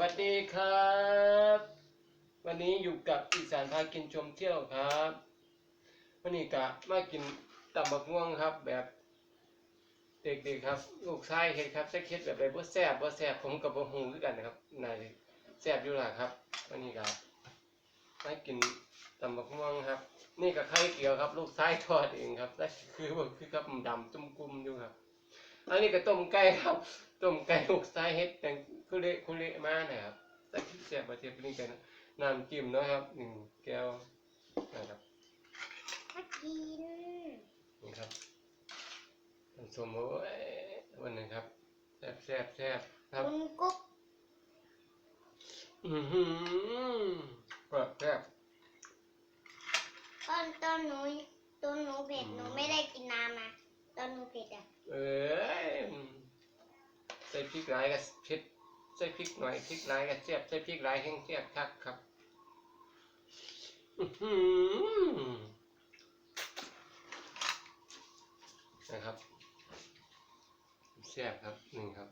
วัสดีครับ วันนี้อยู่กับอีสานพากินชมเที่ยวครับ วันนี้กะมากินตำบักม่วงครับ แบบเด็กๆครับลูกชายเฮ็ดครับจะเฮ็ดแบบไรบ่แซ่บบ่แซ่บผมกับบ่ฮู้คือกันนะครับนาจะแซ่บอยู่ล่ะครับ วันนี้กะมากินตำบักม่วงครับ นี่กับไข่เกียวครับ ลูกชายทอดเองครับนั่นคือคือกับดำจุ่มกุมอยู่ครับ อันนี้ก็ต้มไก่ครับ ต้มไก่ลูกชายเฮ็ดแต่งคุเละคุเละมานะครับใส่พริกแซ่บมาเทียบนี่กันน้ำจิ้มเนาะครับหนึ่งแก้วนะครับมากินนี่ครับน้ำส้มโอ้ยวันหนึงครับแซ่บแซ่บแซ่บครับคุณกุ๊กอือหือก็แซ่บตอนตอนหนูตอนหนูเผ็ดหนูไม่ได้กินน้ำนะตอนหนูเผ็ดอะเอ้ยใส่ พริกหลายก็เผ็ดใส่พริกหน่อยพริกหลายก็แซ่บใส่พริกหลายแห้งแซ่บคักครับนะครับแซ่บครับหนึ่งครับ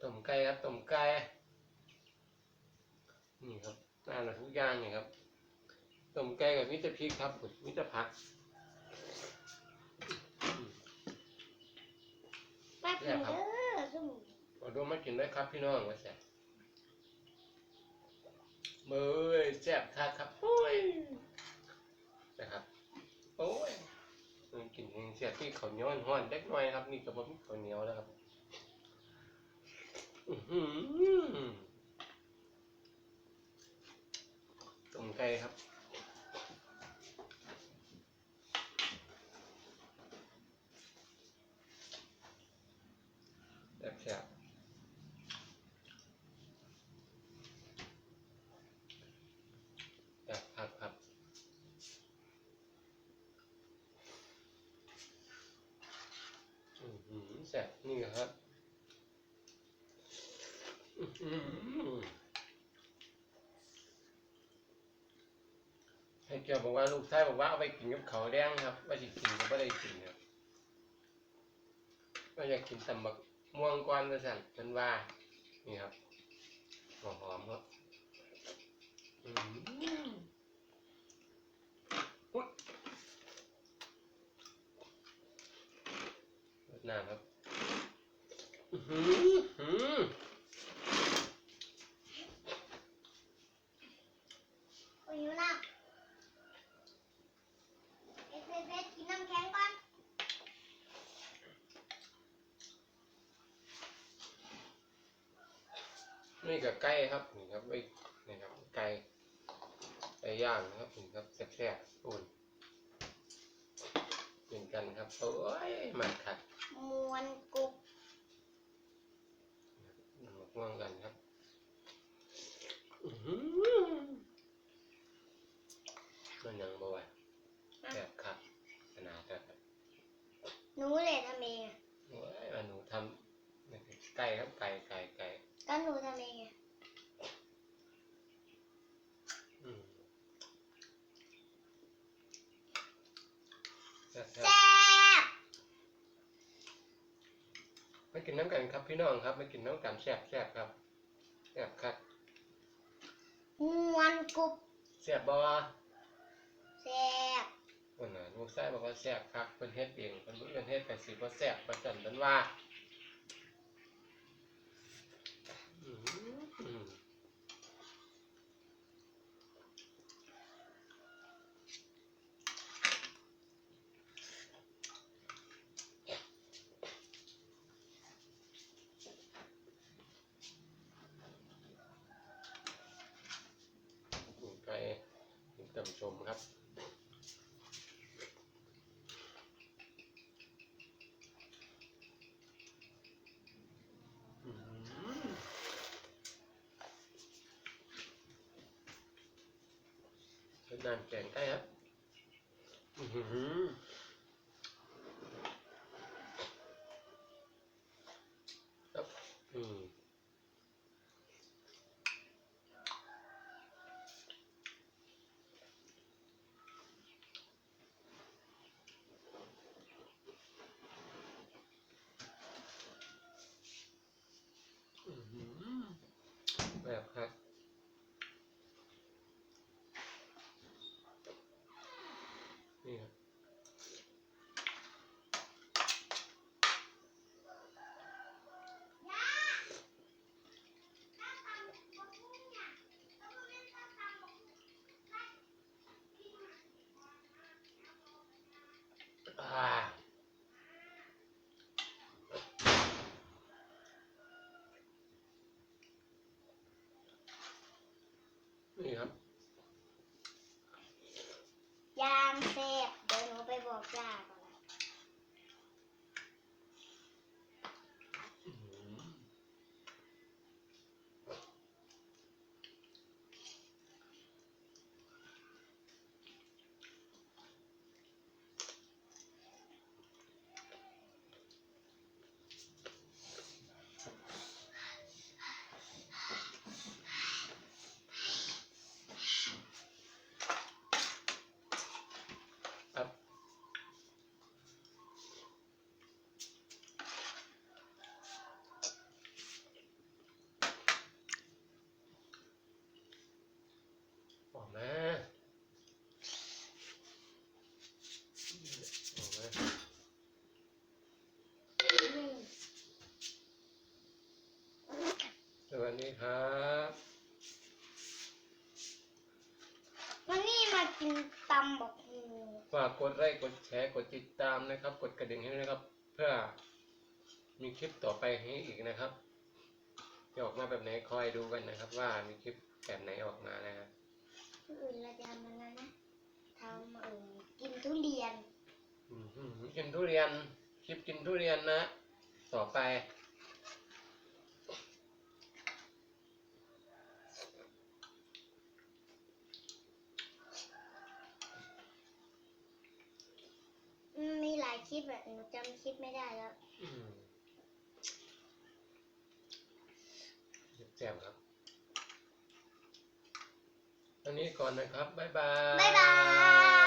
ต้มไก่ครับต้มไก่นี่ครับน่าหนักทุกอย่างนี่ครับ ต้มไก่กับมิตรพริกครับมิตรผักมากินเด้อซุ่มมาดูมากินด้วยครับพี่น้องมาแซ่บเมื่อยแซ่บคักครับโอ้ยนะครับ โอ้ยมันกินเองเสียที่เขาวเหนียวห้อนๆเล็กน้อยครับ นี่กระบอกข้าวเหนียวแล้วครับ อื้อหือต้มไก่ครับ แซ่บแซ่บแซ่บครับครับอือหือแซ่บนี่ครับอื้อหือ ให้เกี่ยวบอกว่าลูกชายบอกว่าเอาไปกินกับเขาแดงครับว่าสิกินก็ไม่ได้กินครับว่าอยากกินตำบักม่วงก้อนกระสันมันว่า นี่ครับหอมหอมๆครับอืมอุ๊ยรดน้ำครับ อื้อหือหือ โอ้ยหิวน้ำเอ็ดเอ็ดเอ็ดกินน้ำแข็งก่อน นี่กับไก่ครับนี่ครับไอ้นี่ครับไก่ไก่ย่างนะครับนี่ครับแซ่บๆอุ่นกินกันครับโอ้ยมาขัดมวนกุ๊กน้ำมะม่วงกันครับอื้อหือมันยังบ่ไหวแซ่บครับขนาดครับหนูเลยทำเองอะโอ้ยอันหนูทำนี่คือไก่ครับไก่ไก่ไก่ก็หนูทำเองอะ อืม แซ่บแซ่บๆไม่กินน้ำกันครับพี่น้องครับไม่กินน้ำกันแซ่บแซ่บครับแซ่บครับมวนกุ๊กแซ่บบ่แซ่บวันน่ะลูกชายบอกว่าแซ่บครับเพิ่นเฮ็ดเองเพิ่นบ่เอิ้นเฮ็ดกันสิบ่แซ่บบ่จันเพิ่นว่าอืมอืมกินไป กินตำชมครับอืมเป็นน้ำแกงไก่ครับ อือหือครับอืม บครับนี่ครับ อ่า นี่ครับ ยางเซฟเดี๋ยวหนูไปบอกย่าก่อนนะ อื้อหือครับออกมาออกมา อืม ส วัสดีครับวันนี้มากินตำบอกหูฝากกดไลค์กดแชร์กดติดตามนะครับ กดกระดิ่งให้ด้วยนะครับ เพื่อมีคลิปต่อไปให้อีกนะครับจะออกมาแบบไหนคอยดูกันนะครับ ว่ามีคลิปแบบไหนออกมานะครับอื่นเราจะทำมันนะนะทำเออกินทุเรียน อื้อหือกินทุเรียน คลิปกินทุเรียนนะ ต่อไป มีหลายคลิปแบบหนูจำคลิปไม่ได้แล้ว อืมแจ่มครับ อันนี้ก่อนนะครับ บ๊ายบาย บ๊ายบาย